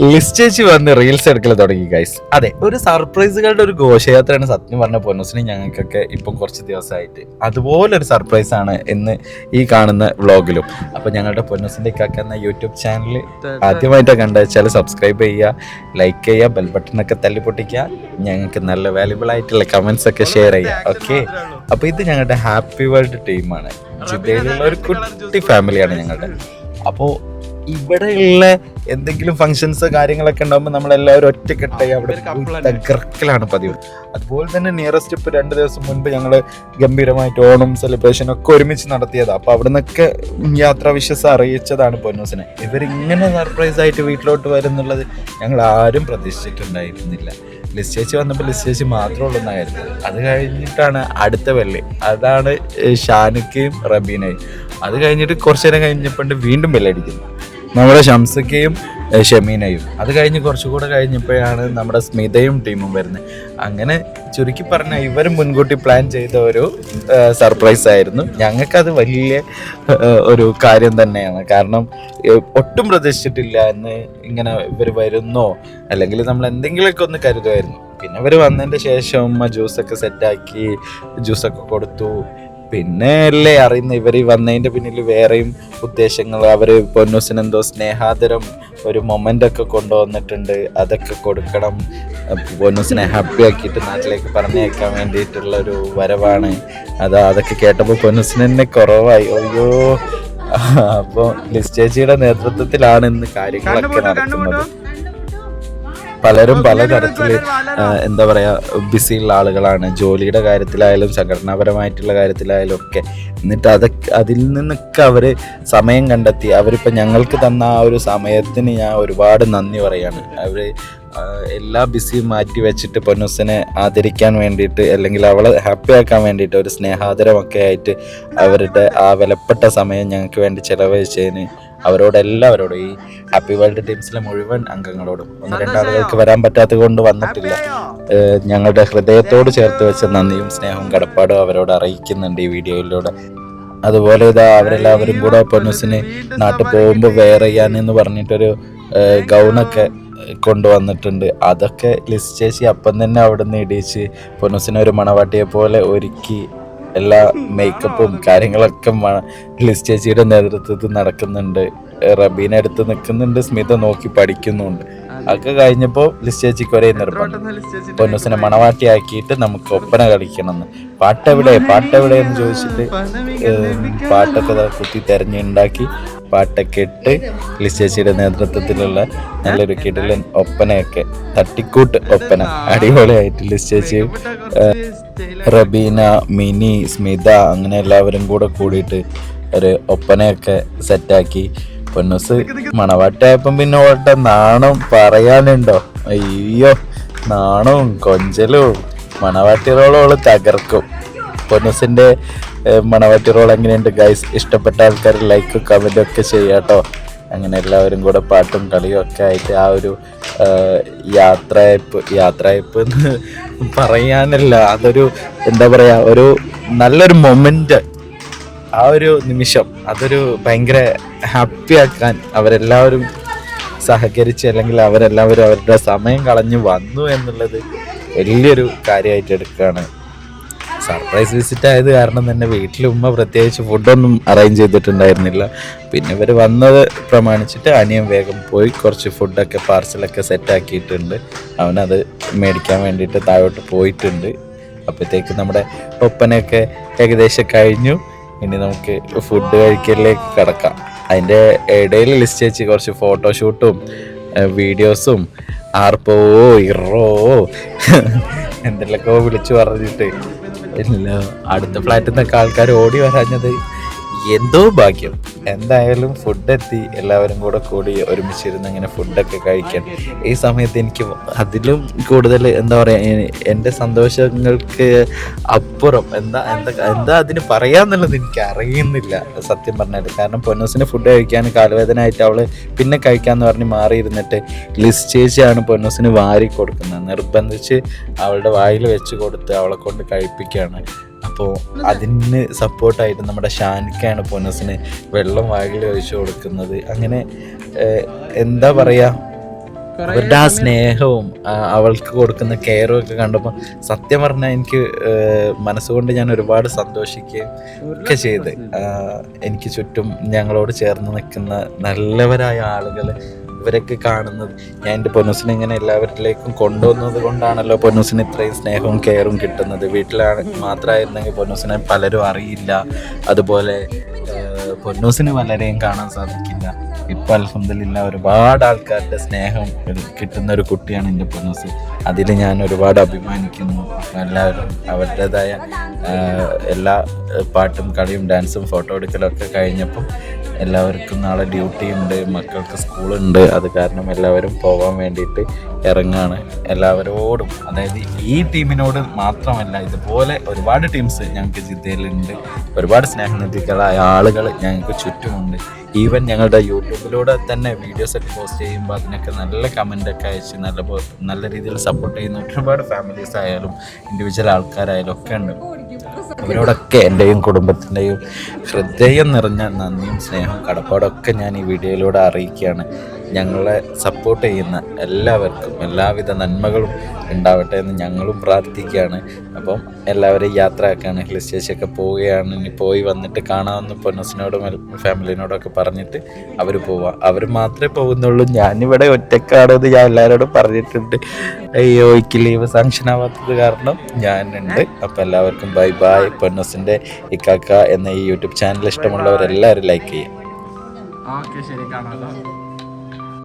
List ചേച്ചി വന്ന് reels എടുക്കൽ തുടങ്ങി ഗൈസ് അതെ ഒരു സർപ്രൈസുകളുടെ ഒരു ഘോഷയാത്രയാണ് സത്യം പറഞ്ഞ പൊന്നൂസിന് ഞങ്ങൾക്കൊക്കെ ഇപ്പം കുറച്ച് ദിവസമായിട്ട്. അതുപോലെ ഒരു സർപ്രൈസ് ആണ് ഇന്ന് ഈ കാണുന്ന വ്ളോഗിലും അപ്പൊ ഞങ്ങളുടെ പൊന്നൂസിന്റെ കാക്ക എന്ന യൂട്യൂബ് ചാനൽ ആദ്യമായിട്ട് കണ്ടു വെച്ചാൽ സബ്സ്ക്രൈബ് ചെയ്യുക ലൈക്ക് ചെയ്യുക ബെൽ ബട്ടണൊക്കെ തല്ലി പൊട്ടിക്കുക ഞങ്ങൾക്ക് നല്ല വാല്യുബിൾ ആയിട്ടുള്ള കമന്റ്സ് ഒക്കെ ഷെയർ ചെയ്യുക. ഓക്കെ അപ്പൊ ഇത് ഞങ്ങളുടെ ഹാപ്പി വേൾഡ് ടീമാണ് ജിദ്ദയിലുള്ള ഒരു കുട്ടി ഫാമിലിയാണ് ഞങ്ങളുടെ. അപ്പോൾ ഇവിടെയുള്ള എന്തെങ്കിലും ഫങ്ഷൻസ് കാര്യങ്ങളൊക്കെ ഉണ്ടാകുമ്പോൾ നമ്മളെല്ലാവരും ഒറ്റക്കെട്ടായി അവിടെ തകർക്കലാണ് പതിവ്. അതുപോലെ തന്നെ നിയറസ്റ്റ് ഇപ്പോൾ രണ്ട് ദിവസം മുൻപ് ഞങ്ങൾ ഗംഭീരമായിട്ട് ഓണം സെലിബ്രേഷൻ ഒക്കെ ഒരുമിച്ച് നടത്തിയതാണ് അപ്പോൾ അവിടെ നിന്നൊക്കെ യാത്രാ വിശ്വാസം അറിയിച്ചതാണ് പൊന്നൂസിനെ. ഇവരിങ്ങനെ സർപ്രൈസ് ആയിട്ട് വീട്ടിലോട്ട് വരുന്നുള്ളത് ഞങ്ങൾ ആരും പ്രതീക്ഷിച്ചിട്ടുണ്ടായിരുന്നില്ല. ലിസ് ചേച്ചി വന്നപ്പോൾ ലിസ് ചേച്ചി മാത്രമേ ഉള്ളൂ എന്നായിരുന്നു. അത് കഴിഞ്ഞിട്ടാണ് അടുത്ത വെള്ളി. അതാണ് ഷാനുക്കയും റബീനയും. അത് കഴിഞ്ഞിട്ട് കുറച്ചു നേരം കഴിഞ്ഞപ്പോൾ വീണ്ടും ബെല്ലടിക്കുന്നു നമ്മുടെ ഷംസക്കയും ഷമീനയും. അത് കഴിഞ്ഞ് കുറച്ചുകൂടെ കഴിഞ്ഞപ്പോഴാണ് നമ്മുടെ സ്മിതയും ടീമും വരുന്നത്. അങ്ങനെ ചുരുക്കി പറഞ്ഞ ഇവരും മുൻകൂട്ടി പ്ലാൻ ചെയ്ത ഒരു സർപ്രൈസ് ആയിരുന്നു. ഞങ്ങൾക്കത് വലിയ ഒരു കാര്യം തന്നെയാണ്. കാരണം ഒട്ടും പ്രതീക്ഷിച്ചിട്ടില്ല എന്ന് ഇങ്ങനെ ഇവർ വരുന്നോ അല്ലെങ്കിൽ നമ്മൾ എന്തെങ്കിലുമൊക്കെ ഒന്ന് കരുതുമായിരുന്നു. പിന്നെ ഇവർ വന്നതിന്റെ ശേഷം ജ്യൂസൊക്കെ സെറ്റാക്കി ജ്യൂസൊക്കെ കൊടുത്തു. പിന്നെ അല്ലേ അറിയുന്ന ഇവർ വന്നതിന്റെ പിന്നിൽ വേറെയും ഉദ്ദേശങ്ങൾ അവർ പൊന്നൂസിന് എന്തോ സ്നേഹാദരം ഒരു മൊമെന്റ് ഒക്കെ കൊണ്ടുവന്നിട്ടുണ്ട്. അതൊക്കെ കൊടുക്കണം. പൊന്നൂസിനെ ഹാപ്പി ആക്കിയിട്ട് നാട്ടിലേക്ക് പറഞ്ഞേക്കാൻ വേണ്ടിയിട്ടുള്ള ഒരു വരവാണ്. അതാ അതൊക്കെ കേട്ടപ്പോൾ പൊന്നൂസിന് തന്നെ കുറവായി. അയ്യോ. അപ്പോൾ ലിസ്റ്റേജിയുടെ നേതൃത്വത്തിലാണ് ഇന്ന് കാര്യങ്ങളൊക്കെ നടക്കുന്നത്. പലരും പല തരത്തിൽ എന്താ പറയാ ബിസിയുള്ള ആളുകളാണ്. ജോലിയുടെ കാര്യത്തിലായാലും സംഘടനാപരമായിട്ടുള്ള കാര്യത്തിലായാലും ഒക്കെ. എന്നിട്ട് അതൊക്കെ അതിൽ നിന്നൊക്കെ അവർ സമയം കണ്ടെത്തി. അവരിപ്പോൾ ഞങ്ങൾക്ക് തന്ന ആ ഒരു സമയത്തിന് ഞാൻ ഒരുപാട് നന്ദി പറയാണ്. അവർ എല്ലാ ബിസിയും മാറ്റി വെച്ചിട്ട് പൊന്നുസിനെ ആദരിക്കാൻ വേണ്ടിയിട്ട് അല്ലെങ്കിൽ അവളെ ഹാപ്പി ആക്കാൻ വേണ്ടിയിട്ട് ഒരു സ്നേഹാദരമൊക്കെ ആയിട്ട് അവരുടെ ആ വിലപ്പെട്ട സമയം ഞങ്ങൾക്ക് വേണ്ടി ചെലവഴിച്ചതിന് അവരോട് എല്ലാവരോടും ഈ ഹാപ്പി വേൾഡ് ടീംസിലെ മുഴുവൻ അംഗങ്ങളോടും ഒന്ന് രണ്ടാളുകൾക്ക് വരാൻ പറ്റാത്തത് കൊണ്ട് വന്നിട്ടില്ല ഞങ്ങളുടെ ഹൃദയത്തോട് ചേർത്ത് വെച്ച നന്ദിയും സ്നേഹവും കടപ്പാടും അവരോട് അറിയിക്കുന്നുണ്ട് ഈ വീഡിയോയിലൂടെ. അതുപോലെ ഇതാ അവരെല്ലാവരും കൂടെ പൊന്നൂസിന് നാട്ടിൽ പോകുമ്പോൾ വെയർ ചെയ്യാൻ എന്ന് പറഞ്ഞിട്ടൊരു ഗൗണൊക്കെ കൊണ്ടുവന്നിട്ടുണ്ട്. അതൊക്കെ ലിസ്റ്റ് ചേച്ചി അപ്പം തന്നെ അവിടെ നിന്ന് ഇടിച്ച് പൊന്നൂസിനെ ഒരു മണവാട്ടിയെ പോലെ ഒരുക്കി. എല്ലാ മേക്കപ്പും കാര്യങ്ങളൊക്കെ ലിസ് ചേച്ചിയുടെ നേതൃത്വത്തിൽ നടക്കുന്നുണ്ട്. റബീന അടുത്ത് നിൽക്കുന്നുണ്ട്. സ്മിത നോക്കി പഠിക്കുന്നുണ്ട്. അതൊക്കെ കഴിഞ്ഞപ്പോൾ ലിസ്റ്റ് ചേച്ചിക്ക് ഒരേ നിർബന്ധം. പൊന്നൂസിനെ മണവാട്ടിയാക്കിയിട്ട് നമുക്ക് ഒപ്പന കളിക്കണം. എന്ന് പാട്ടെവിടെ പാട്ടെവിടെ എന്ന് ചോദിച്ചിട്ട് പാട്ടൊക്കെ കുത്തി തെരഞ്ഞുണ്ടാക്കി പാട്ടൊക്കെ ഇട്ട് ലിസ്റ്റ് ചേച്ചിയുടെ നേതൃത്വത്തിലുള്ള നല്ലൊരു കിടിലൻ ഒപ്പനയൊക്കെ തട്ടിക്കൂട്ട് ഒപ്പന അടിപൊളിയായിട്ട് ലിസ്റ്റ് ചേച്ചി റബീന മിനി സ്മിത അങ്ങനെ എല്ലാവരും കൂടെ കൂടിയിട്ട് ഒരു ഒപ്പനയൊക്കെ സെറ്റാക്കി പൊന്നൂസ് മണവാട്ടായപ്പം പിന്നെ ഓട്ടെ നാണം പറയാനുണ്ടോ? അയ്യോ നാണവും കൊഞ്ചലും. മണവാട്ടി റോളോൾ തകർക്കും. പൊന്നസിന്റെ മണവാട്ടി റോൾ എങ്ങനെയുണ്ട് ഗൈസ് ഇഷ്ടപ്പെട്ട ആൾക്കാർ ലൈക്ക് കമന്റ് ഒക്കെ ചെയ്യാട്ടോ അങ്ങനെ എല്ലാവരും കൂടെ പാട്ടും കളിയും ഒക്കെ ആയിട്ട് ആ ഒരു യാത്രയപ്പ് യാത്രയപ്പ് എന്ന് പറയാനല്ല. അതൊരു എന്താ പറയാ ഒരു നല്ലൊരു മൊമെന്റ് ആ ഒരു നിമിഷം അതൊരു ഭയങ്കര ഹാപ്പി ആക്കാൻ അവരെല്ലാവരും സഹകരിച്ച് അല്ലെങ്കിൽ അവരെല്ലാവരും അവരുടെ സമയം കളഞ്ഞു വന്നു എന്നുള്ളത് വലിയൊരു കാര്യമായിട്ട് എടുക്കുകയാണ്. സർപ്രൈസ് വിസിറ്റ് ആയത് കാരണം തന്നെ വീട്ടിൽ ഉമ്മ പ്രത്യേകിച്ച് ഫുഡൊന്നും അറേഞ്ച് ചെയ്തിട്ടുണ്ടായിരുന്നില്ല. പിന്നെ ഇവർ വന്നത് പ്രമാണിച്ചിട്ട് അനിയൻ വേഗം പോയി കുറച്ച് ഫുഡൊക്കെ പാർസലൊക്കെ സെറ്റാക്കിയിട്ടുണ്ട് അവനത് മേടിക്കാൻ വേണ്ടിയിട്ട് താഴോട്ട് പോയിട്ടുണ്ട്. അപ്പോഴത്തേക്ക് നമ്മുടെ ഒപ്പനയൊക്കെ ഏകദേശം കഴിഞ്ഞു. ഇനി നമുക്ക് ഫുഡ് കഴിക്കലിലേക്ക് കിടക്കാം. അതിന്റെ ഇടയിൽ ലിസ്റ്റ് വെച്ച് കുറച്ച് ഫോട്ടോഷൂട്ടും വീഡിയോസും ആർപ്പോ ഇറോ എന്തെല്ലാം വിളിച്ചു പറഞ്ഞിട്ട്. അടുത്ത ഫ്ലാറ്റിൽ നിന്നൊക്കെ ആൾക്കാർ ഓടി വരാഞ്ഞത് എന്തോ ഭാഗ്യം. എന്തായാലും ഫുഡ് എത്തി എല്ലാവരും കൂടെ കൂടി ഒരുമിച്ചിരുന്ന് ഇങ്ങനെ ഫുഡൊക്കെ കഴിക്കാൻ. ഈ സമയത്ത് എനിക്ക് അതിലും കൂടുതൽ എന്താ പറയുക എന്റെ സന്തോഷങ്ങൾക്ക് അപ്പുറം എന്താ എന്താ എന്താ അതിന് പറയാന്നുള്ളത് എനിക്ക് അറിയുന്നില്ല സത്യം പറഞ്ഞാൽ കാരണം പൊന്നൂസിന് ഫുഡ് കഴിക്കാൻ കാലുവേദന ആയിട്ട് അവൾ പിന്നെ കഴിക്കാമെന്ന് പറഞ്ഞ് മാറിയിരുന്നിട്ട് ലിസ്റ്റ് ചേച്ചിയാണ് പൊന്നൂസിന് വാരി കൊടുക്കുന്നത്. നിർബന്ധിച്ച് അവളുടെ വായിൽ വെച്ച് കൊടുത്ത് അവളെ കൊണ്ട് കഴിപ്പിക്കുകയാണ്. അപ്പോൾ അതിന് സപ്പോർട്ടായിട്ട് നമ്മുടെ ഷാനിക്കാണ് പൊന്നസിന് വെള്ളം വായിൽ ഒഴിച്ചു കൊടുക്കുന്നത്. അങ്ങനെ എന്താ പറയുക അവരുടെ ആ സ്നേഹവും അവൾക്ക് കൊടുക്കുന്ന കെയറും ഒക്കെ കണ്ടപ്പോൾ സത്യം പറഞ്ഞാൽ എനിക്ക് മനസ്സുകൊണ്ട് ഞാൻ ഒരുപാട് സന്തോഷിക്കുകയും ഒക്കെ ചെയ്ത്. എനിക്ക് ചുറ്റും ഞങ്ങളോട് ചേർന്ന് നിൽക്കുന്ന നല്ലവരായ ആളുകൾ ഇവരൊക്കെ കാണുന്നത്. ഞാൻ എന്റെ പൊന്നൂസിനെ ഇങ്ങനെ എല്ലാവരിലേക്കും കൊണ്ടുവന്നത് കൊണ്ടാണല്ലോ പൊന്നൂസിന് ഇത്രയും സ്നേഹവും കെയറും കിട്ടുന്നത്. വീട്ടിലാണ് മാത്രമായിരുന്നെങ്കിൽ പൊന്നൂസിനെ പലരും അറിയില്ല. അതുപോലെ പൊന്നൂസിന് പലരെയും കാണാൻ സാധിക്കില്ല. ഇപ്പം അലഹമില്ല ഒരുപാട് ആൾക്കാരുടെ സ്നേഹം കിട്ടുന്ന ഒരു കുട്ടിയാണ് എന്റെ പൊന്നൂസ്. അതിൽ ഞാൻ ഒരുപാട് അഭിമാനിക്കുന്നു. എല്ലാവരും അവരുടേതായ എല്ലാ പാട്ടും കളിയും ഡാൻസും ഫോട്ടോ എടുക്കലൊക്കെ കഴിഞ്ഞപ്പോൾ കഴിഞ്ഞപ്പം എല്ലാവർക്കും നാളെ ഡ്യൂട്ടി ഉണ്ട് മക്കൾക്ക് സ്കൂളുണ്ട്. അത് കാരണം എല്ലാവരും പോകാൻ വേണ്ടിയിട്ട് ഇറങ്ങാണ്. എല്ലാവരോടും അതായത് ഈ ടീമിനോട് മാത്രമല്ല ഇതുപോലെ ഒരുപാട് ടീംസ് ഞങ്ങൾക്ക് ജിദ്ദയിലുണ്ട്. ഒരുപാട് സ്നേഹനിധികളായ ആളുകൾ ഞങ്ങൾക്ക് ചുറ്റുമുണ്ട്. ഈവൻ ഞങ്ങളുടെ യൂട്യൂബിലൂടെ തന്നെ വീഡിയോസ് ഒക്കെ പോസ്റ്റ് ചെയ്യുമ്പോൾ അതിനൊക്കെ നല്ല കമന്റ് ഒക്കെ അയച്ച് നല്ല നല്ല രീതിയിൽ സപ്പോർട്ട് ചെയ്യുന്ന ഒരുപാട് ഫാമിലീസ് ആയാലും ഇൻഡിവിജ്വൽ ആൾക്കാരായാലും ഒക്കെ ഉണ്ട്. അവരോടൊക്കെ എന്റെയും കുടുംബത്തിന്റെയും ഹൃദയം നിറഞ്ഞ നന്ദിയും സ്നേഹവും കടപ്പാടൊക്കെ ഞാൻ ഈ വീഡിയോയിലൂടെ അറിയിക്കുകയാണ്. ഞങ്ങളെ സപ്പോർട്ട് ചെയ്യുന്ന എല്ലാവർക്കും എല്ലാവിധ നന്മകളും ഉണ്ടാവട്ടെ എന്ന് ഞങ്ങളും പ്രാർത്ഥിക്കുകയാണ്. അപ്പം എല്ലാവരെയും യാത്രയാക്കുകയാണ് ഹിൽ സ്റ്റേഷനൊക്കെ പോവുകയാണ്. ഇനി പോയി വന്നിട്ട് കാണാമെന്ന് പൊന്നസിനോടും ഫാമിലിനോടൊക്കെ പറഞ്ഞിട്ട് അവർ പോവാം. അവർ മാത്രമേ പോകുന്നുള്ളൂ. ഞാനിവിടെ ഒറ്റക്കാണെന്ന് ഞാൻ എല്ലാവരോടും പറഞ്ഞിട്ടുണ്ട്. അയ്യോ എനിക്ക് ലീവ് സാങ്ഷൻ ആവാത്തത് കാരണം ഞാനുണ്ട്. അപ്പം എല്ലാവർക്കും ബൈ ബൈ പൊന്നസിന്റെ ഇക്കാക്ക എന്ന ഈ യൂട്യൂബ് ചാനൽ ഇഷ്ടമുള്ളവരെല്ലാവരും ലൈക്ക് ചെയ്യും ഓക്കെ ശരി. കാണാം.